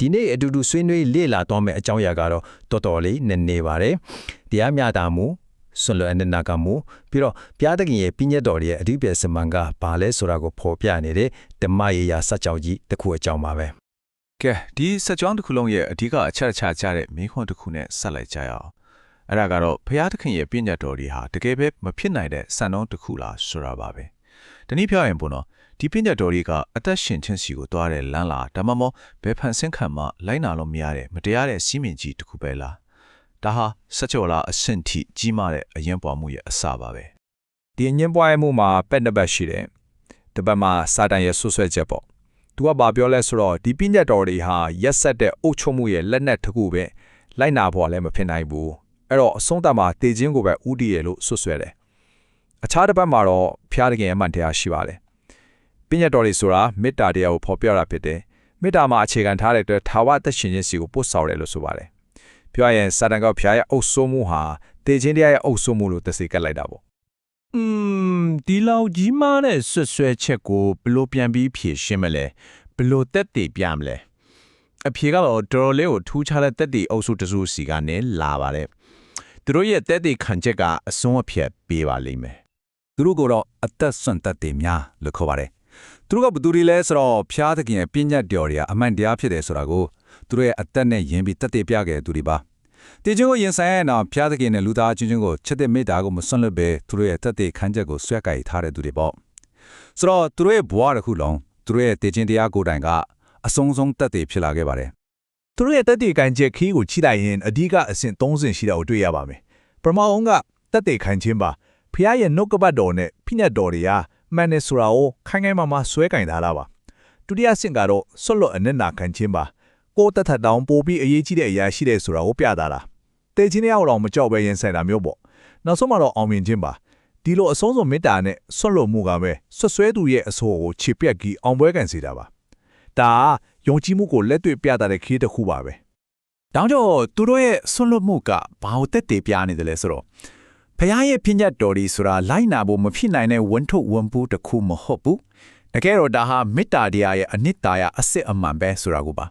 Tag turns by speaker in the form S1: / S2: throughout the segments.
S1: ဒီနေ့အတူတူဆွေးနွေးလေ့လာသွားမယ့်အကြောင်းအရာကတော့တော်တော်လေးနည်းနည်းပါတယ်တရားမျှတမှုဆွလွန်အနန္နာကမှုပြီးတော့ဘုရားသခင်ရဲ့ပြည့်ညတ်တော်ရဲ့အဓိပ္ပာယ်စမန်ကဘာလဲဆိုတာကိုဖော်ပြနေတဲ့ဓမ္မရေယာစัจကြောင်ကြီးတစ်ခုအကြောင်းပါပဲ
S2: ကဲဒီစက်ကြောင်းတစ်ခုလုံးရဲ့အဓိကအချက်အချာကြတဲ့မိခွန်းတစ်ခုနဲ့ဆက်လိုက်ကြရအောင်အဲ့ဒါကတော့ဘုရားသခင်ရဲ့ပြည့်ညတ်တော်တွေဟာတကယ်ပဲမဖြစ်နိုင်တဲ့စံနှုန်းတစ်ခုလားဆိုတာပါပဲ တနည်းပြောရင်ပေါ့နော်ဒီပြည့်ညတ်တော်တွေကအသက်ရှင်ခြင်းစီကိုတွားတဲ့လမ်းလားဒါမှမဟုတ်ဘယ်ဖန်ဆင်းခံမှလိုက်နာလို့မရတဲ့မတရားတဲ့စီးမင်ကြီးတစ်ခုပဲလားဒါဟာစက်ကြောလားအဆင့်ထိကြီးမားတဲ့အရင်ပွားမှုရဲ့အစပါပဲ
S3: ဒီအငင်းပွားမှုမှာပက်နှစ်ပတ်ရှိတယ်တစ်ပတ်မှာစာတန်ရဲ့ဆွဆွဲချက်ပေါ့သူကဘာပြောလဲဆိုတော့ဒီပြညတ်တော်တွေဟာရက်ဆက်တဲ့အုပ်ချုပ်မှုရဲ့လက်နက်တစ်ခုပဲလိုက်နာဖို့လည်းမဖြစ်နိုင်ဘူးအဲ့တော့အဆုံးသတ်မှာတေခြင်းကိုပဲဥတီရလို့ဆွဆွဲတယ် အခြားတစ်ပတ်မှာတော့ဖျားတခင်အမှန်တရားရှိပါတယ်ပြညတ်တော်တွေဆိုတာမေတ္တာတရားကိုဖော်ပြတာဖြစ်တယ်မေတ္တာမှာအခြေခံထားတဲ့အတွက်ထာဝအသက်ရှင်ခြင်းစီကိုပို့ဆောင်တယ်လို့ဆိုပါတယ်ပြောရရင်စာတန်ကဖျားရဲ့အုပ်စိုးမှုဟာတေခြင်းတရားရဲ့အုပ်စိုးမှုလို့သစေကပ်လိုက်တာပေါ့
S4: อืมဒီလောက်ကြီးမားတဲ့ဆွတ်ဆွဲချက်ကိုဘယ်လို့ပြန်ပြီးဖြေရှင်းမလဲဘယ်လို့တက်တည်ပြမလဲအဖြေကတော့တော်တော်လေးကိုထူးခြားတဲ့တက်တည်အုပ်စုတစုစီကနေလာပါတယ်သူတို့ရဲ့တက်တည်ခံချက်ကအစွန်းအဖြတ်ပေးပါလိမ့်မယ်
S3: သူတို့ကတော့အသက်ဆွန့်သက်တွေများလို့ခေါ်ပါတယ်သူတို့ကဘယ်သူတွေလဲဆိုတော့ဖျားသခင်ရဲ့ပြဉ္ညတ်တော်တွေကအမှန်တရားဖြစ်တယ်ဆိုတာကိုသူတို့ရဲ့အသက်နဲ့ယဉ်ပြီးတက်တည်ပြခဲ့တဲ့သူတွေပါတေချင်းကိုရင်ဆိုင်ရတဲ့နောက်ဖျားသခင်နဲ့လူသားချင်းချင်းကိုချက်တဲ့မေတ္တာကိုမစွန့်လွတ်ဘဲသူတို့ရဲ့တက်တည်ခံချက်ကိုဆွဲကြိုက်ထားတဲ့သူတွေပေါ့ဆိုတော့သူတို့ရဲ့ဘဝတစ်ခုလုံးသူတို့ရဲ့တေချင်းတရားကိုယ်တိုင်ကအဆုံးဆုံးတက်တည်ဖြစ်လာခဲ့ပါတယ်
S5: သူတို့ရဲ့တက်တေခံချက်ခီးကိုချိလိုက်ရင်အဓိကအဆင့်၃ဆင့်ရှိတာကိုတွေ့ရပါမယ်။ပထမအောင်ကတက်တေခံခြင်းပါ ဖះရဲ့နှုတ်ကပတ်တော်နဲ့ဖိညတ်တော်တွေကမှန်နေဆိုတာကိုခိုင်ခိုင်မာမာဆွဲကင်ထားတာပါ။ဒုတိယဆင့်ကတော့ဆွတ်လွတ်အနစ်နာခံခြင်းပါကိုယ်တက်ထက်တောင်ပိုပြီးအရေးကြီးတဲ့အရာရှိတဲ့ဆိုတာကိုပြတာတာ။တေချင်းတရားတော်မကြောက်ပဲရင်ဆိုင်တာမျိုးပေါ့။နောက်ဆုံးမှာတော့အောင်မြင်ခြင်းပါဒီလိုအဆုံးစွန်မေတ္တာနဲ့ဆွတ်လွတ်မှုကပဲဆွတ်ဆွဲသူရဲ့အဆိုးကိုခြေပြက်ကြီးအောင်ပွဲကန်စေတာပါ။ဒါကယုံကြည်မှုကိုလက်တွေ့ပြတာတဲ့ခီးတစ်ခုပါပဲ။
S4: တောင်းတော့သူတို့ရဲ့ဆွတ်လွတ်မှုကဘာလို့တက်တည်ပြနေတယ်လဲဆိုတော့ ဖခင်ရဲ့ပြည့်ညတ်တော်ဒီဆိုတာလိုက်နာဖို့မဖြစ်နိုင်တဲ့ဝန်ထုတ်ဝန်ပူးတစ်ခုမဟုတ်ဘူးတကယ်တော့ဒါဟာမေတ္တာတရားရဲ့အနှစ်သာရအစစ်အမှန်ပဲဆိုတာကိုပါ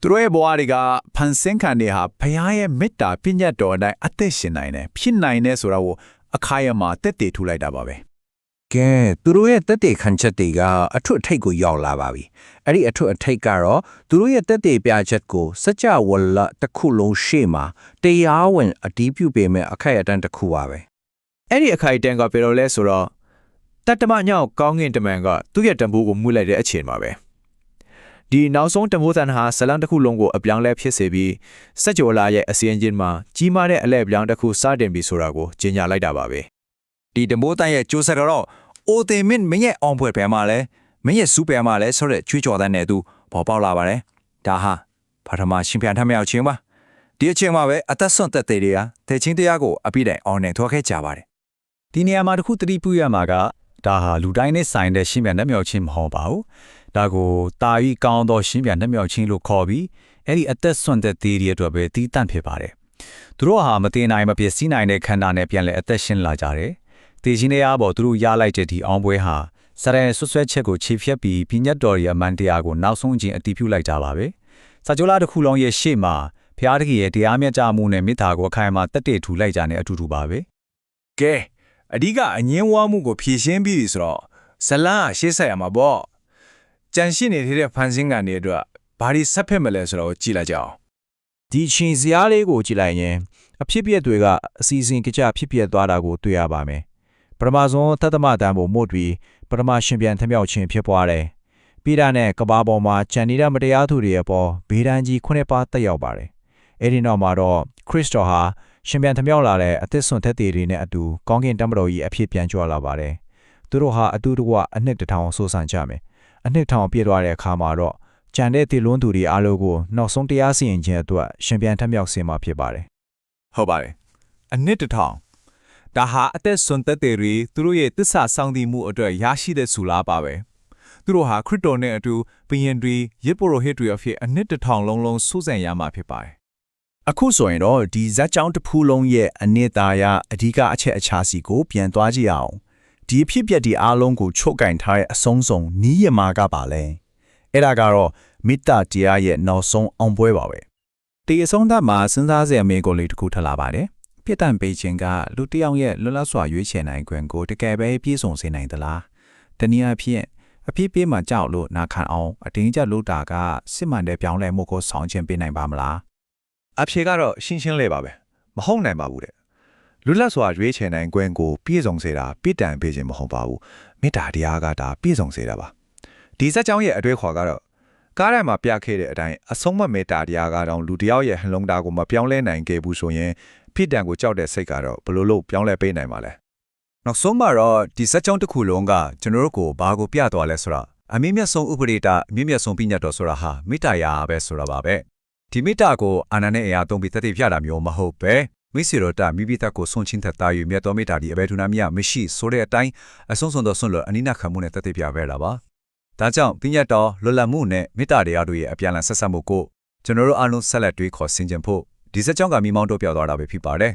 S4: သူတို့ရဲ့ဘဝတွေကဖန်ဆင်းခံတွေဟာဖခင်ရဲ့မေတ္တာပြည့်ညတ်တော်အတိုင်းအသက်ရှင်နိုင်တယ်ဖြစ်နိုင်တယ်ဆိုတာကိုအခိုင်အမာတက်တည်ထူလိုက်တာပါပဲ
S6: ကဲသူတို့ရဲ့တက်တေခံချက်တွေကအထွတ်အထိပ်ကိုရောက်လာပါပြီအဲ့ဒီအထွတ်အထိပ်ကတော့သူတို့ရဲ့တက်တေပြချက်ကိုစကြဝဠာတစ်ခုလုံးရှေ့မှာတရားဝင်အတီးပြုပေမဲ့အခိုက်အတန့်တစ်ခုပါပဲ
S7: အဲ့ဒီအခိုက်အတန့်ကဘယ်လိုလဲဆိုတော့တတ္တမညောက်ကောင်းကင်တမန်ကသူ့ရဲ့တံပိုးကိုမှုလိုက်တဲ့အချိန်မှာပဲဒီနောက်ဆုံးတံပိုးသံဟာဇလန်တစ်ခုလုံးကိုအပြောင်းလဲဖြစ်စေပြီးစက်ကြောလာရဲ့အစီအစဉ်မှာကြီးမားတဲ့အလဲအပြောင်းတစ်ခုစတင်ပြီဆိုတာကိုကြေညာလိုက်တာပါပဲ
S3: ဒီတမိုးတန်ရဲ့ကျိုးဆက်တော့ အိုတေမင်းမင်းရဲ့အောင်ပွဲပဲမှာလဲမင်းရဲ့စူးပဲမှာလဲဆိုတဲ့ချွေးကြော်တဲ့နဲ့သူပေါ်ပေါက်လာပါတယ်ဒါဟာပထမရှင်ပြန်ထမြောက်ခြင်းပါဒီအချိန်မှာပဲအသက်ဆွန့်သက်တွေတွေကတေချင်းတရားကိုအပြည့်တိုင်အောင်နေထွက်ခဲ့ကြပါတယ်ဒီနေရာမှာတစ်ခုတတိပြုရမှာကဒါဟာလူတိုင်းနဲ့ဆိုင်တဲ့ရှင်ပြန်နှမြောက်ခြင်းမဟုတ်ပါဘူးဒါကိုတာဤကောင်းသောရှင်ပြန်နှမြောက်ခြင်းလို့ခေါ်ပြီးအဲ့ဒီအသက်ဆွန့်သက်တွေတွေအတွက်ပဲတီးတန့်ဖြစ်ပါတယ်သူတို့ဟာမတင်နိုင်မပြည့်စည်နိုင်တဲ့ခန္ဓာနဲ့ပြန်လဲအသက်ရှင်လာကြတယ်။ တေချင်းတရားပေါ်သူတို့ရလိုက်တဲ့ဒီအောင်ပွဲဟာစရယ်ဆွဆွဲချက်ကိုခြေဖြတ်ပြီးပြညတ်တော်ရဲ့အမှန်တရားကိုနောက်ဆုံးချင်းအတည်ပြုလိုက်ကြပါပဲ။စာကြိုလာတစ်ခုလုံးရဲ့ရှေ့မှာဖျားတကြီးရဲ့တရားမျှကြမှုနဲ့မေတ္တာကိုအခိုင်အမာတက်တည်ထူလိုက်ကြတဲ့အတူတူပါပဲ
S5: ကဲအဓိကအငင်းဝါမှုကိုဖြည့်ရှင်းပြီးပြီဆိုတော့ဇလန်းကရှေ့ဆက်ရမှာပေါ့ကြံရှိနေတဲ့ဖန်ဆင်းကန်တွေအတွက်ဘာတွေဆက်ဖက်မလဲဆိုတော့ကြည့်လိုက်ကြအောင်
S4: ဒီချင်းစရာလေးကိုကြည့်လိုက်ရင်အဖြစ်ပြက်တွေကအစီအစဉ်ကြဖြစ်ပြက်သွားတာကိုတွေ့ရပါမယ် ပထမဆုံးသတ္တမတန်ဖို့မို့ပြီးပထမရှင်ပြန်ထမြောက်ခြင်းဖြစ်ပွားတယ်ပြီးတာနဲ့ကဘာပေါ်မှာဂျန်နီတာမတရားသူတွေရဲ့ပေါ်ဘေးဒန်းကြီးခုနှစ်ပါးတက်ရောက်ပါတယ်အဲ့ဒီနောက်မှာတော့ခရစ်တော်ဟာရှင်ပြန်ထမြောက်လာတဲ့အသစ်ဆွန်သက်တွေနဲ့အတူကောင်းကင်တမတော်ကြီးအဖြစ်ပြန်ကြွလာပါတယ်သူတို့ဟာအတူတကွအနှစ်တစ်ထောင်ဆိုးဆန်ကြမယ်အနှစ်ထောင်ပြည့်သွားတဲ့အခါမှာတော့ကြံတဲ့တည်လွန်းသူတွေအားလုံးကိုနောက်ဆုံးတရားစီရင်ခြင်းအတွက်ရှင်ပြန်ထမြောက်စေမှာဖြစ်ပါတယ်
S5: ဟုတ်ပါတယ်အနှစ်တစ်ထောင် ဒါဟာအသက်ဆွန်သက်တွေတွေသူတို့ရဲ့တစ္ဆာဆောင်တည်မှုအတွက်ရရှိတဲ့ဆူလားပါပဲသူတို့ဟာခရစ်တော်နဲ့အတူဘယင်တွေရစ်ပိုရိုဟစ်တွေအဖြစ်အနှစ်တစ်ထောင်လုံးလုံးစိုးစံရမှာဖြစ်ပါတယ်
S4: အခုဆိုရင်တော့ဒီဇက်ကြောင်းတစ်ဖူးလုံးရဲ့အနှစ်သာရအဓိကအချက်အခြာစီကိုပြန်သွားကြည့်အောင်ဒီအဖြစ်ပြက်ဒီအားလုံးကိုချုပ်ကင်ထားတဲ့အဆုံးစုံနီးရမာကပါလဲအဲ့ဒါကတော့
S5: မေတ္တာတရားရဲ့နောက်ဆုံးအောင်ပွဲပါပဲ
S4: ဒီအဆုံးသတ်မှာစဉ်းစားစရာမေးခွန်းလေးတစ်ခုထပ်လာပါတယ်။ ပြစ်ဒဏ်ပေးခြင်းကလူတစ်ယောက်ရဲ့လွတ်လပ်စွာရွေးချယ်နိုင်ခွင့်ကိုတကယ်ပဲပြည့်စုံစေနိုင်သလား။တနည်းအားဖြင့်အဖြစ်ပေးမှကြောက်လို့နာခံအောင်အတင်းကျပ်လို့တာကစစ်မှန်တဲ့ပြောင်းလဲမှုကိုဆောင်ကျဉ်ပေးနိုင်ပါမလား
S3: အဖြေကတော့ရှင်းရှင်းလေးပါပဲမဟုတ်နိုင်ပါဘူးတဲ့လူလတ်စွာရွေးချယ်နိုင်ခွင့်ကိုပြည့်စုံစေတာပြစ်ဒဏ်ပေးခြင်းမဟုတ်ပါဘူးမေတ္တာတရားကဒါပြည့်စုံစေတာပါဒီစက်ကြောင်းရဲ့အတွေ့အခေါ်ကတော့ကားထဲမှာပြခဲ့တဲ့အတိုင်းအဆုံးမမေတ္တာတရားကတော့လူတစ်ယောက်ရဲ့နှလုံးသားကိုမပြောင်းလဲနိုင်ခဲ့ဘူးဆိုရင် ပြစ်ဒဏ်ကိုကြောက်တဲ့စိတ်ကတော့ဘယ်လိုလုပ်ပြောင်းလဲပေးနိုင်မှာလဲနောက်ဆုံးမှာတော့ဒီစက်ကြောင်းတစ်ခုလုံးကကျွန်တော်တို့ကိုဘာကိုပြသွားလဲဆိုတော့အမြင့်မြတ်ဆုံးဥပဒေတာအမြင့်မြတ်ဆုံးပြညတ်တော်ဆိုတာဟာမေတ္တာရာပဲဆိုတာပါပဲဒီမေတ္တာကိုအာနာနဲ့အရာသုံးပြီးတသက်ပြတာမျိုးမဟုတ်ပဲမိစေတော်တာမိဘသက်ကိုဆုံးချင်းသက်သားယူမြတ်တော်မေတ္တာဒီအဘယ်သူနာမြမရှိဆိုတဲ့အတိုင်းအဆုံးစွန်တော်ဆွန့်လို့အနိနာခံမှုနဲ့တသက်ပြပဲလာပါဒါကြောင့်ပညတ်တော်လွတ်လပ်မှုနဲ့မေတ္တာတရားတို့ရဲ့အပြန်အလှန်ဆက်ဆက်မှုကိုကျွန်တော်တို့အားလုံးဆက်လက်တွေးခေါ်ဆင်ခြင်ဖို့ ဒီစက်ကြောင်းကမိမောင်းတို့ပြောသွားတာပဲဖြစ်ပါတယ်